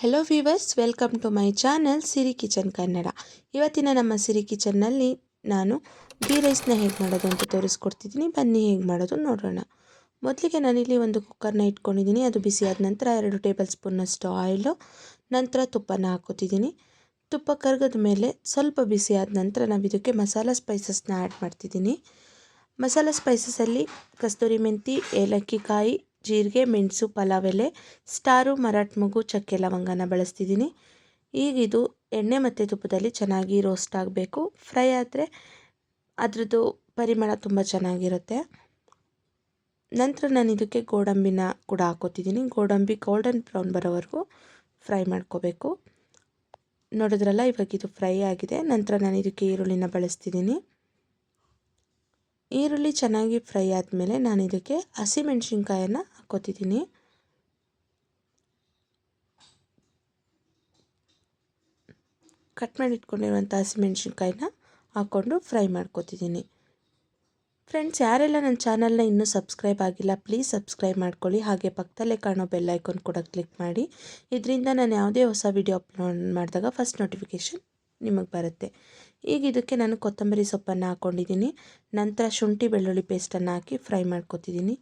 Hello viewers welcome to my channel Siri kitchen Kannada ಇವತ್ತಿನ ನಮ್ಮ ಸಿರಿ ಕಿಚನ್ನಲ್ಲಿ ನಾನು ಗೀ ರೈಸ್ನ ಹೇಗೆ ಮಾಡೋದು ಅಂತ ತೋರಿಸ್ಕೊಡ್ತಿದ್ದೀನಿ. ಬನ್ನಿ ಹೇಗೆ ಮಾಡೋದು ನೋಡೋಣ. ಮೊದಲಿಗೆ ನಾನಿಲ್ಲಿ ಒಂದು ಕುಕ್ಕರ್ನ ಇಟ್ಕೊಂಡಿದ್ದೀನಿ. ಅದು ಬಿಸಿ ಆದ ನಂತರ ಎರಡು ಟೇಬಲ್ ಸ್ಪೂನಷ್ಟು ಆಯಿಲು ನಂತರ ತುಪ್ಪನ ಹಾಕೋತಿದ್ದೀನಿ ತುಪ್ಪ ಕರಗದ ಮೇಲೆ ಸ್ವಲ್ಪ ಬಿಸಿ ಆದ ನಂತರ ನಾವು ಇದಕ್ಕೆ ಮಸಾಲ ಸ್ಪೈಸಸ್ನ ಆ್ಯಡ್ ಮಾಡ್ತಿದ್ದೀನಿ. ಮಸಾಲ ಸ್ಪೈಸಸಲ್ಲಿ ಕಸ್ತೂರಿ ಮೆಂತಿ, ಏಲಕ್ಕಿ ಕಾಯಿ ಜೀರಿಗೆ, ಮೆಣಸು ಪಲಾವ್ ಎಲೆ ಸ್ಟಾರು, ಮರಾಠ, ಮಗು, ಚಕ್ಕೆ, ಲವಂಗನ ಬಳಸ್ತಿದ್ದೀನಿ. ಈಗ ಇದು ಎಣ್ಣೆ ಮತ್ತು ತುಪ್ಪದಲ್ಲಿ ಚೆನ್ನಾಗಿ ರೋಸ್ಟ್ ಆಗಬೇಕು. ಫ್ರೈ ಆದರೆ ಅದರದ್ದು ಪರಿಮಳ ತುಂಬ ಚೆನ್ನಾಗಿರುತ್ತೆ. ನಂತರ ನಾನು ಇದಕ್ಕೆ ಗೋಡಂಬಿನ ಕೂಡ ಹಾಕೋತಿದ್ದೀನಿ. ಗೋಡಂಬಿ ಗೋಲ್ಡನ್ ಬ್ರೌನ್ ಬರೋವರೆಗೂ ಫ್ರೈ ಮಾಡ್ಕೋಬೇಕು. ನೋಡಿದ್ರಲ್ಲ, ಇವಾಗ ಇದು ಫ್ರೈ ಆಗಿದೆ. ನಂತರ ನಾನು ಇದಕ್ಕೆ ಈರುಳ್ಳಿನ ಬಳಸ್ತಿದ್ದೀನಿ. ಈರುಳ್ಳಿ ಚೆನ್ನಾಗಿ ಫ್ರೈ ಆದಮೇಲೆ ನಾನು ಇದಕ್ಕೆ ಹಸಿಮೆಣ್ಸಿನ್ಕಾಯನ್ನು ಹಾಕೋತಿದ್ದೀನಿ ಕಟ್ ಮಾಡಿ ಇಟ್ಕೊಂಡಿರುವಂಥ ಹಸಿಮೆಣ್ಸಿನ್ಕಾಯಿನ ಹಾಕ್ಕೊಂಡು ಫ್ರೈ ಮಾಡ್ಕೋತಿದ್ದೀನಿ. ಫ್ರೆಂಡ್ಸ್, ಯಾರೆಲ್ಲ ನನ್ನ ಚಾನಲ್ನ ಇನ್ನೂ ಸಬ್ಸ್ಕ್ರೈಬ್ ಆಗಿಲ್ಲ, ಪ್ಲೀಸ್ ಸಬ್ಸ್ಕ್ರೈಬ್ ಮಾಡ್ಕೊಳ್ಳಿ. ಹಾಗೆ ಪಕ್ಕದಲ್ಲೇ ಕಾಣೋ ಬೆಲ್ ಐಕಾನ್ ಕೂಡ ಕ್ಲಿಕ್ ಮಾಡಿ. ಇದರಿಂದ ನಾನು ಯಾವುದೇ ಹೊಸ ವಿಡಿಯೋ ಅಪ್ಲೋಡ್ ಮಾಡಿದಾಗ ಫಸ್ಟ್ ನೋಟಿಫಿಕೇಷನ್ ನಿಮಗೆ ಬರುತ್ತೆ. ಈಗ ಇದಕ್ಕೆ ನಾನು ಕೊತ್ತಂಬರಿ ಸೊಪ್ಪನ್ನು ಹಾಕ್ಕೊಂಡಿದ್ದೀನಿ. ನಂತರ ಶುಂಠಿ ಬೆಳ್ಳುಳ್ಳಿ ಪೇಸ್ಟನ್ನು ಹಾಕಿ ಫ್ರೈ ಮಾಡ್ಕೊತಿದ್ದೀನಿ.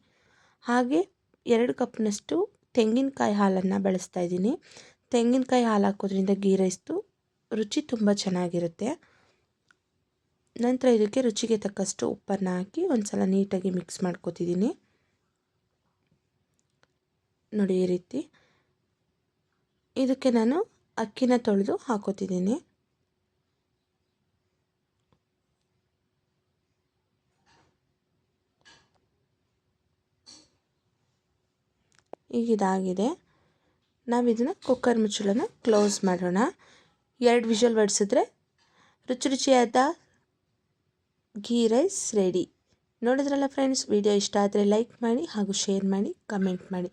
ಹಾಗೆ ಎರಡು ಕಪ್ನಷ್ಟು ತೆಂಗಿನಕಾಯಿ ಹಾಲನ್ನು ಬಳಸ್ತಾ ಇದ್ದೀನಿ. ತೆಂಗಿನಕಾಯಿ ಹಾಲು ಹಾಕೋದ್ರಿಂದ ಗೀ ರೈಸ್ದು ರುಚಿ ತುಂಬ ಚೆನ್ನಾಗಿರುತ್ತೆ. ನಂತರ ಇದಕ್ಕೆ ರುಚಿಗೆ ತಕ್ಕಷ್ಟು ಉಪ್ಪನ್ನು ಹಾಕಿ ಒಂದು ಸಲ ನೀಟಾಗಿ ಮಿಕ್ಸ್ ಮಾಡ್ಕೋತಿದ್ದೀನಿ. ನೋಡಿ ಈ ರೀತಿ. ಇದಕ್ಕೆ ನಾನು ಅಕ್ಕಿನ ತೊಳೆದು ಹಾಕೋತಿದ್ದೀನಿ. ಈಗ ಇದಾಗಿದೆ ನಾವು ಇದನ್ನು ಕುಕ್ಕರ್ ಮುಚ್ಚಳನ ಕ್ಲೋಸ್ ಮಾಡೋಣ. ಎರಡು ವಿಷಲ್ ಬಡಿಸಿದ್ರೆ ರುಚಿ ರುಚಿಯಾದ ಘೀ ರೈಸ್ ರೆಡಿ. ನೋಡಿದ್ರಲ್ಲ ಫ್ರೆಂಡ್ಸ್ ವಿಡಿಯೋ ಇಷ್ಟ ಆದರೆ ಲೈಕ್ ಮಾಡಿ ಹಾಗೂ ಶೇರ್ ಮಾಡಿ ಕಮೆಂಟ್ ಮಾಡಿ.